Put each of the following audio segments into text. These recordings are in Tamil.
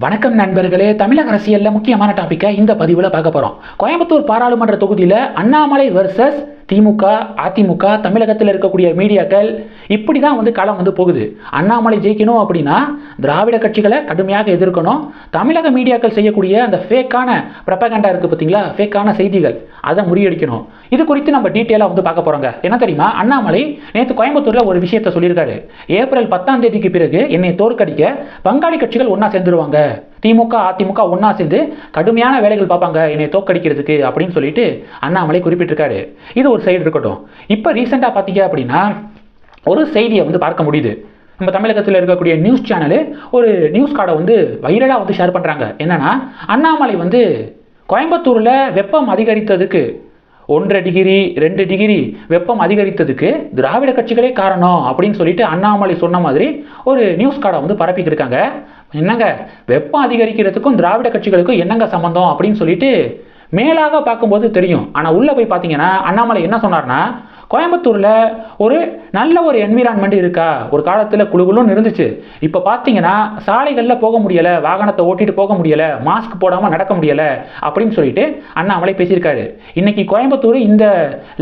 வணக்கம் நண்பர்களே. தமிழக அரசியலில் முக்கியமான டாபிக்கை இந்த பதிவில் பார்க்க போகிறோம் கோயம்புத்தூர் பாராளுமன்ற தொகுதியில் அண்ணாமலை வர்சஸ் திமுக அதிமுக தமிழகத்தில் இருக்கக்கூடிய மீடியாக்கள் இப்படி தான் வந்து களம் வந்து போகுது. அண்ணாமலை ஜெயிக்கணும் அப்படின்னா திராவிட கட்சிகளை கடுமையாக எதிர்க்கணும். தமிழக மீடியாக்கள் செய்யக்கூடிய அந்த ஃபேக்கான பிரபகண்டா இருக்குது பார்த்தீங்களா? ஃபேக்கான செய்திகள் அதை முறியடிக்கணும். இது குறித்து நம்ம டீட்டெயிலாக வந்து பார்க்க போகிறோங்க என்ன தெரியுமா? அண்ணாமலை நேற்று கோயம்புத்தூரில் ஒரு விஷயத்தை சொல்லியிருக்காரு. ஏப்ரல் பத்தாம் தேதிக்கு பிறகு என்னை தோற்கடிக்க பங்காளி கட்சிகள் ஒன்றா சேர்ந்துருவாங்க. திமுக அதிமுக ஒன்றா சேர்ந்து கடுமையான வேலைகள் பார்ப்பாங்க. என்னை தோற்கடிக்கிறதுக்கு அப்படின்னு சொல்லிட்டு அண்ணாமலை குறிப்பிட்டிருக்காரு. இது ஒரு சைடு இருக்கட்டும். இப்போ ரீசெண்டாக பார்த்தீங்க அப்படின்னா ஒரு செய்தியை வந்து பார்க்க முடியுது. நம்ம தமிழகத்தில் இருக்கக்கூடிய நியூஸ் சேனலு ஒரு நியூஸ் கார்டை வந்து வைரலாக வந்து ஷேர் பண்ணுறாங்க என்னென்னா அண்ணாமலை வந்து கோயம்புத்தூரில் வெப்பம் அதிகரித்ததுக்கு ஒன்றரை டிகிரி ரெண்டு டிகிரி வெப்பம் அதிகரித்ததுக்கு திராவிட கட்சிகளே காரணம் அப்படின்னு சொல்லிட்டு அண்ணாமலை சொன்ன மாதிரி ஒரு நியூஸ் கார்டை வந்து பரப்பிக்கிட்டு இருக்காங்க. என்னங்க? வெப்பம் அதிகரிக்கிறதுக்கும் திராவிட கட்சிகளுக்கும் என்னங்க சம்மந்தம் அப்படின்னு சொல்லிட்டு மேலாக பார்க்கும்போது தெரியும். ஆனால் உள்ளே போய் பார்த்தீங்கன்னா அண்ணாமலை என்ன சொன்னார்னா கோயம்புத்தூரில் ஒரு நல்ல ஒரு என்விரான்மெண்ட் இருக்கா? ஒரு காலத்தில் குழுகுலும் இருந்துச்சு. இப்போ பார்த்தீங்கன்னா சாலைகளில் போக முடியலை வாகனத்தை ஓட்டிட்டு போக முடியலை மாஸ்க் போடாமல் நடக்க முடியலை அப்படின்னு சொல்லிட்டு அண்ணாமலை பேசியிருக்காரு. இன்னைக்கு கோயம்புத்தூர் இந்த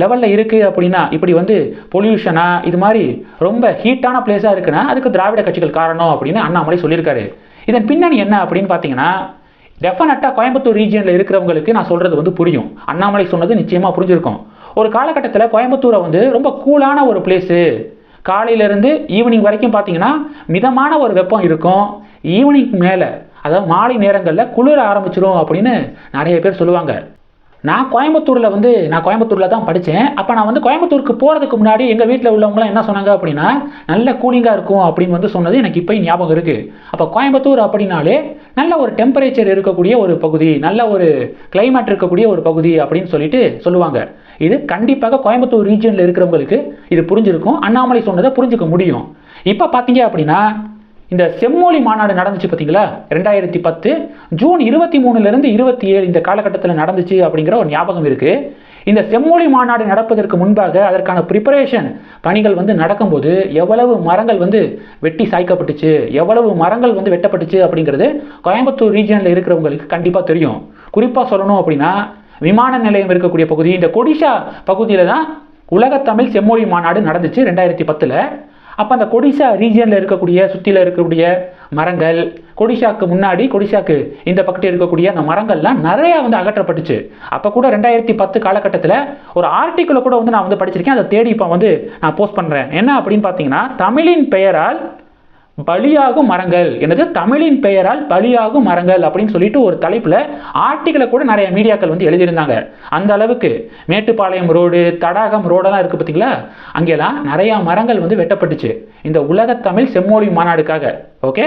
லெவலில் இருக்குது அப்படின்னா இப்படி வந்து பொல்யூஷனா இது மாதிரி ரொம்ப ஹீட்டான பிளேஸாக இருக்குன்னா அதுக்கு திராவிட கட்சிகள் காரணம் அப்படின்னு அண்ணாமலை சொல்லியிருக்காரு. இதன் பின்னணி என்ன அப்படின்னு பார்த்தீங்கன்னா டெஃபினட்டாக கோயம்புத்தூர் ரீஜியனில் இருக்கிறவங்களுக்கு நான் சொல்கிறது வந்து புரியும். அண்ணாமலை சொன்னது நிச்சயமாக புரிஞ்சிருக்கும். ஒரு காலகட்டத்தில் கோயம்புத்தூரை வந்து ரொம்ப கூலான ஒரு பிளேஸு காலையிலேருந்து ஈவினிங் வரைக்கும் பார்த்தீங்கன்னா மிதமான ஒரு வெப்பம் இருக்கும். ஈவினிங் மேலே அதாவது மாலை நேரங்களில் குளிர ஆரம்பிச்சிரும் அப்படின்னு நிறைய பேர் சொல்லுவாங்க. நான் கோயம்புத்தூரில் வந்து நான் கோயம்புத்தூரில் தான் படித்தேன் அப்போ நான் வந்து கோயம்புத்தூருக்கு போகிறதுக்கு முன்னாடி எங்கள் வீட்டில் உள்ளவங்களாம் என்ன சொன்னாங்க அப்படின்னா நல்ல கூலிங்காக இருக்கும் அப்படின்னு வந்து சொன்னது எனக்கு இப்போ ஞாபகம் இருக்குது அப்போ கோயம்புத்தூர் அப்படின்னாலே நல்ல ஒரு டெம்பரேச்சர் இருக்கக்கூடிய ஒரு பகுதி நல்ல ஒரு கிளைமேட் இருக்கக்கூடிய ஒரு பகுதி அப்படின்னு சொல்லிட்டு சொல்லுவாங்க. இது கண்டிப்பாக கோயம்புத்தூர் ரீஜியனில் இருக்கிறவங்களுக்கு இது புரிஞ்சிருக்கும். அண்ணாமலை சொன்னதை புரிஞ்சுக்க முடியும். இப்போ பார்த்தீங்க அப்படின்னா இந்த செம்மொழி மாநாடு நடந்துச்சு பார்த்தீங்களா ரெண்டாயிரத்தி பத்து ஜூன் இருபத்தி மூணுலேருந்து இருபத்தி ஏழு இந்த காலகட்டத்தில் நடந்துச்சு அப்படிங்கிற ஒரு ஞாபகம் இருக்குது இந்த செம்மொழி மாநாடு நடப்பதற்கு முன்பாக அதற்கான ப்ரிப்பரேஷன் பணிகள் வந்து நடக்கும்போது எவ்வளவு மரங்கள் வந்து வெட்டி சாய்க்கப்பட்டுச்சு எவ்வளவு மரங்கள் வந்து வெட்டப்பட்டுச்சு அப்படிங்கிறது கோயம்புத்தூர் ரீஜனில் இருக்கிறவங்களுக்கு கண்டிப்பாக தெரியும். குறிப்பாக சொல்லணும் அப்படின்னா விமான நிலையம் இருக்கக்கூடிய பகுதி. இந்த கொடிஷா பகுதியில் தான் உலகத்தமிழ் செம்மொழி மாநாடு நடந்துச்சு ரெண்டாயிரத்தி பத்தில். அப்போ அந்த கொடிஷா ரீஜியனில் இருக்கக்கூடிய சுற்றியில் இருக்கக்கூடிய மரங்கள் கொடிஷாக்கு முன்னாடி கொடிஷாக்கு இந்த பக்கத்தில் இருக்கக்கூடிய அந்த மரங்கள்லாம் நிறையா வந்து அகற்றப்பட்டுச்சு. அப்போ கூட ரெண்டாயிரத்தி பத்து காலகட்டத்தில் ஒரு ஆர்டிக்கிளை கூட வந்து நான் வந்து படிச்சிருக்கேன். அதை தேடி இப்போ வந்து நான் போஸ்ட் பண்ணுறேன் என்ன அப்படின்னு பார்த்தீங்கன்னா தமிழின் பெயரால் பலியாகும் மரங்கள். எனது தமிழின் பெயரால் பலியாகும் மரங்கள் அப்படின்னு சொல்லிட்டு ஒரு தலைப்பில் ஆர்டிகளை கூட நிறைய மீடியாக்கள் வந்து எழுதியிருந்தாங்க. அந்த அளவுக்கு மேட்டுப்பாளையம் ரோடு தடாகம் ரோடெல்லாம் இருக்குது பார்த்தீங்களா? அங்கெல்லாம் நிறையா மரங்கள் வந்து வெட்டப்பட்டுச்சு. இந்த உலகத்தமிழ் செம்மொழி மாநாடுக்காக. ஓகே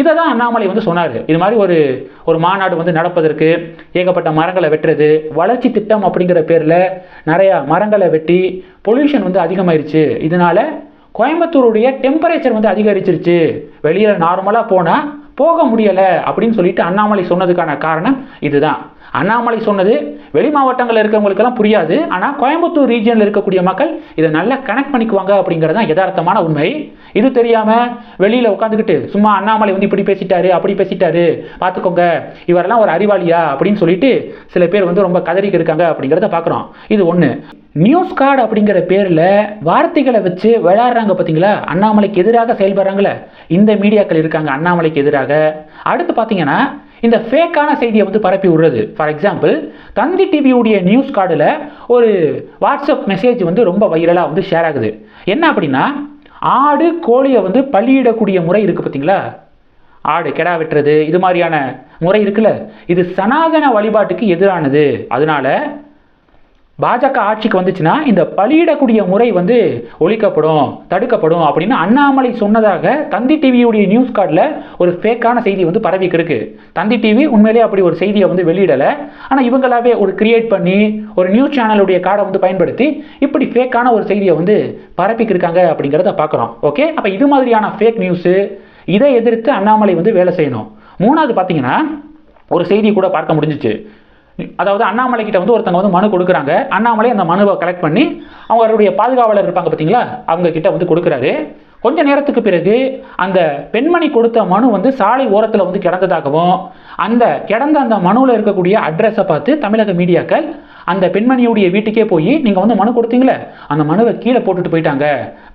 இதை தான் அண்ணாமலை வந்து சொன்னார். இது மாதிரி ஒரு ஒரு மாநாடு வந்து நடப்பதற்கு ஏகப்பட்ட மரங்களை வெட்டுறது வளர்ச்சி திட்டம் அப்படிங்கிற பேரில் நிறையா மரங்களை வெட்டி பொல்யூஷன் வந்து அதிகமாயிருச்சு. இதனால கோயம்புத்தூருடைய டெம்பரேச்சர் வந்து அதிகரிச்சிருச்சு. வெளியில் நார்மலாக போனால் போக முடியலை அப்படின்னு சொல்லிட்டு அண்ணாமலை சொன்னதுக்கான காரணம் இதுதான். அண்ணாமலை சொன்னது வெளி மாவட்டங்களில் இருக்கிறவங்களுக்கெல்லாம் புரியாது. ஆனால் கோயம்புத்தூர் ரீஜனில் இருக்கக்கூடிய மக்கள் இதை நல்லா கனெக்ட் பண்ணிக்குவாங்க அப்படிங்கிறது தான் யதார்த்தமான உண்மை. இது தெரியாமல் வெளியில் உட்காந்துக்கிட்டு சும்மா அண்ணாமலை வந்து இப்படி பேசிட்டாரு அப்படி பேசிட்டாரு பார்த்துக்கோங்க இவரெல்லாம் ஒரு அறிவாளியா? அப்படின்னு சொல்லிட்டு சில பேர் வந்து ரொம்ப கதறிக்கு இருக்காங்க அப்படிங்கிறத பார்க்குறோம் இது ஒன்று நியூஸ் கார்டு அப்படிங்கிற பேரில் வார்த்தைகளை வச்சு விளையாடுறாங்க பார்த்தீங்களா அண்ணாமலைக்கு எதிராக செயல்படுறாங்களே. இந்த மீடியாக்கள் இருக்காங்க அண்ணாமலைக்கு எதிராக. அடுத்து பார்த்தீங்கன்னா இந்த ஃபேக்கான செய்தியை வந்து பரப்பி விடுறது. ஃபார் எக்ஸாம்பிள் தந்தி டிவியுடைய நியூஸ் கார்டில் ஒரு வாட்ஸ்அப் மெசேஜ் வந்து ரொம்ப வைரலாக வந்து ஷேர் ஆகுது. என்ன அப்படின்னா ஆடு கோழியை வந்து பள்ளியிடக்கூடிய முறை இருக்குது பார்த்தீங்களா? ஆடு கெடா வெட்டுறது இது மாதிரியான முறை இருக்குல்ல? இது சனாதன வழிபாட்டுக்கு எதிரானது. அதனால பாஜக ஆட்சிக்கு வந்துச்சுன்னா இந்த பலியிடக்கூடிய முறை வந்து ஒழிக்கப்படும் தடுக்கப்படும் அப்படின்னு அண்ணாமலை சொன்னதாக தந்தி டிவியுடைய நியூஸ் கார்டில் ஒரு ஃபேக்கான செய்தி வந்து பரவிக்கு இருக்கு தந்தி டிவி உண்மையிலேயே அப்படி ஒரு செய்தியை வந்து வெளியிடலை. ஆனால் இவங்களாவே ஒரு கிரியேட் பண்ணி ஒரு நியூஸ் சேனலுடைய கார்டை வந்து பயன்படுத்தி இப்படி ஃபேக்கான ஒரு செய்தியை வந்து பரப்பிக்கு இருக்காங்க அப்படிங்கிறத பார்க்குறோம். ஓகே அப்போ இது மாதிரியான ஃபேக் நியூஸு இதை எதிர்த்து அண்ணாமலை வந்து வேலை செய்யணும். மூணாவது பார்த்தீங்கன்னா ஒரு செய்தி கூட பார்க்க முடிஞ்சிச்சு. அதாவது அண்ணாமலை கிட்ட வந்து ஒருத்தங்க வந்து மனு கொடுக்குறாங்க. அண்ணாமலை அந்த மனுவை கலெக்ட் பண்ணி அவருடைய பாதுகாவலர் இருப்பாங்க பார்த்தீங்களா? அவங்க கிட்ட வந்து கொடுக்குறாரு. கொஞ்ச நேரத்துக்கு பிறகு அந்த பெண்மணி கொடுத்த மனு வந்து சாலை ஓரத்தில் வந்து கிடந்ததாகவும் அந்த கிடந்த அந்த மனுவில் இருக்கக்கூடிய அட்ரஸை பார்த்து தமிழக மீடியாக்கள் அந்த பெண்மணியுடைய வீட்டுக்கே போய் நீங்கள் வந்து மனு கொடுத்தீங்களே? அந்த மனுவை கீழே போட்டுட்டு போயிட்டாங்க.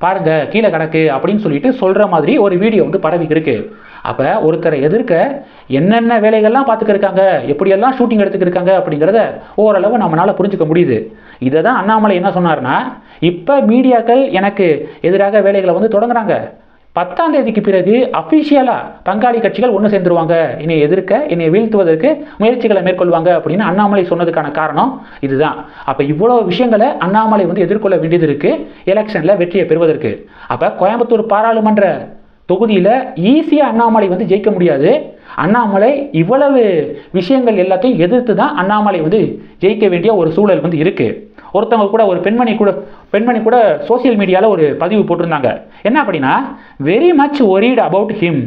பாருங்க கீழே கிடக்கு அப்படின்னு சொல்லிட்டு சொல்கிற மாதிரி ஒரு வீடியோ வந்து பரவி இருக்குது அப்போ ஒருத்தரை எதிர்க்க என்னென்ன வேலைகள்லாம் பார்த்துக்கிருக்காங்க எப்படியெல்லாம் ஷூட்டிங் எடுத்துக்கிருக்காங்க அப்படிங்கிறத ஓரளவு நம்மளால் புரிஞ்சுக்க முடியுது. இதை தான் அண்ணாமலை என்ன சொன்னார்னா இப்போ மீடியாக்கள் எனக்கு எதிராக வேலைகளை வந்து தொடங்குறாங்க. பத்தாம் தேதிக்கு பிறகு அஃபிஷியலாக பங்காளி கட்சிகள் ஒன்று சேர்ந்துருவாங்க. என்னை எதிர்க்க என்னை வீழ்த்துவதற்கு முயற்சிகளை மேற்கொள்வாங்க அப்படின்னு அண்ணாமலை சொன்னதுக்கான காரணம் இதுதான். அப்போ இவ்வளோ விஷயங்களை அண்ணாமலை வந்து எதிர்கொள்ள வேண்டியது இருக்குது எலெக்ஷனில் வெற்றியை பெறுவதற்கு. அப்போ கோயம்புத்தூர் பாராளுமன்ற தொகுதியில் ஈஸியாக அண்ணாமலை வந்து ஜெயிக்க முடியாது. அண்ணாமலை இவ்வளவு விஷயங்கள் எல்லாத்தையும் எதிர்த்து தான் அண்ணாமலை வந்து ஜெயிக்க வேண்டிய ஒரு சூழல் வந்து இருக்குது ஒருத்தவங்க கூட ஒரு பெண்மணி கூட பெண்மணி கூட சோஷியல் மீடியாவில் ஒரு பதிவு போட்டிருந்தாங்க. என்ன அப்படின்னா very much worried about him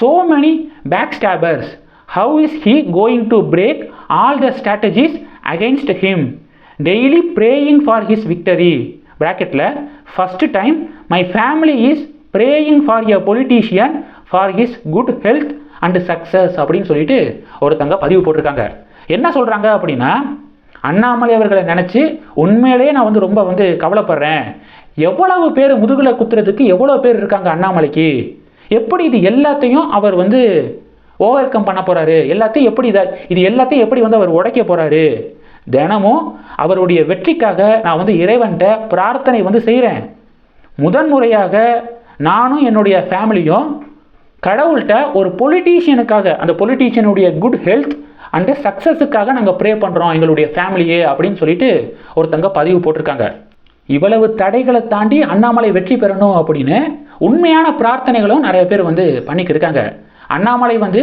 so many back stabbers how is he going to break all the strategies against him daily praying for his victory ப்ராக்கெட்டில் first time my family is praying for a politician for his good health and success அப்படின்னு சொல்லிட்டு ஒருத்தங்க பதிவு போட்டிருக்காங்க. என்ன சொல்கிறாங்க அப்படின்னா அண்ணாமலை அவர்களை நினச்சி உண்மையிலேயே நான் வந்து ரொம்ப வந்து கவலைப்படுறேன். எவ்வளவு பேர் முதுகில் குத்துறதுக்கு எவ்வளோ பேர் இருக்காங்க அண்ணாமலைக்கு? எப்படி இது எல்லாத்தையும் அவர் வந்து ஓவர் கம் பண்ண போகிறாரு எல்லாத்தையும் எப்படி இதை இது எல்லாத்தையும் எப்படி வந்து அவர் உடைக்க போகிறாரு தினமும் அவருடைய வெற்றிக்காக நான் வந்து இறைவன்கிட்ட பிரார்த்தனை வந்து செய்கிறேன் முதன்முறையாக நானும் என்னுடைய ஃபேமிலியும் கடவுள்கிட்ட ஒரு பொலிட்டீஷியனுக்காக அந்த பொலிட்டீஷியனுடைய குட் ஹெல்த் அண்டு சக்ஸஸுக்காக நாங்கள் ப்ரே பண்ணுறோம் எங்களுடைய ஃபேமிலியே அப்படின்னு சொல்லிட்டு ஒருத்தங்க பதிவு போட்டிருக்காங்க. இவ்வளவு தடைகளை தாண்டி அண்ணாமலை வெற்றி பெறணும் அப்படின்னு உண்மையான பிரார்த்தனைகளும் நிறைய பேர் வந்து பண்ணிக்கிருக்காங்க அண்ணாமலை வந்து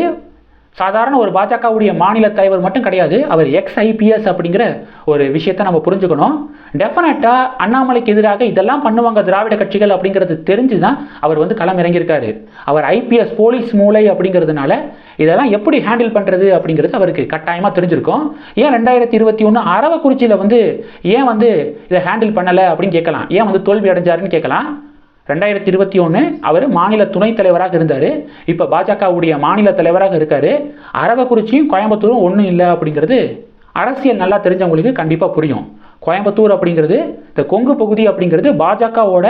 சாதாரண ஒரு பாஜகவுடைய மாநில தலைவர் மட்டும் கிடையாது அவர் எக்ஸ் ஐபிஎஸ் அப்படிங்கிற ஒரு விஷயத்தை நம்ம புரிஞ்சுக்கணும். டெஃபினட்டாக அண்ணாமலைக்கு எதிராக இதெல்லாம் பண்ணுவாங்க திராவிட கட்சிகள் அப்படிங்கிறது தெரிஞ்சு தான் அவர் வந்து களம் இறங்கியிருக்காரு. அவர் ஐபிஎஸ் போலீஸ் மூளை அப்படிங்கிறதுனால இதெல்லாம் எப்படி ஹேண்டில் பண்ணுறது அப்படிங்கிறது அவருக்கு கட்டாயமாக தெரிஞ்சிருக்கும். ஏன் ரெண்டாயிரத்தி இருபத்தி ஒன்று அரவக்குறிச்சியில் வந்து ஏன் வந்து இதை ஹேண்டில் பண்ணலை அப்படின்னு கேட்கலாம். ஏன் வந்து தோல்வி அடைஞ்சாருன்னு கேட்கலாம். ரெண்டாயிரத்தி இருபத்தி ஒன்று அவர் மாநில துணைத் தலைவராக இருந்தார். இப்போ பாஜகவுடைய மாநில தலைவராக இருக்கார். அரவக்குறிச்சியும் கோயம்புத்தூரும் ஒன்றும் இல்லை அப்படிங்கிறது அரசியல் நல்லா தெரிஞ்சவங்களுக்கு கண்டிப்பாக புரியும். கோயம்புத்தூர் அப்படிங்கிறது இந்த கொங்கு பகுதி அப்படிங்கிறது பாஜகவோட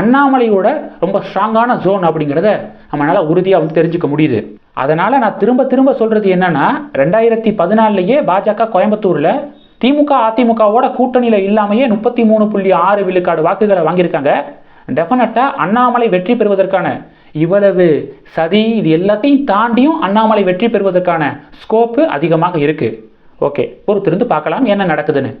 அண்ணாமலையோட ரொம்ப ஸ்ட்ராங்கான ஜோன் அப்படிங்கிறத நம்மளால் உறுதியாக வந்து தெரிஞ்சுக்க முடியுது. அதனால் நான் திரும்ப திரும்ப சொல்கிறது என்னன்னா ரெண்டாயிரத்தி பதினாலுலேயே பாஜக கோயம்புத்தூரில் திமுக அதிமுகவோட கூட்டணியில் இல்லாமையே முப்பத்தி மூணு புள்ளி ஆறு விழுக்காடு வாக்குகளை வாங்கியிருக்காங்க. டெஃபினட்டாக அண்ணாமலை வெற்றி பெறுவதற்கான இவ்வளவு சதி இது எல்லாத்தையும் தாண்டியும் அண்ணாமலை வெற்றி பெறுவதற்கான ஸ்கோப்பு அதிகமாக இருக்குது ஓகே பொறுத்திருந்து பார்க்கலாம் என்ன நடக்குதுன்னு.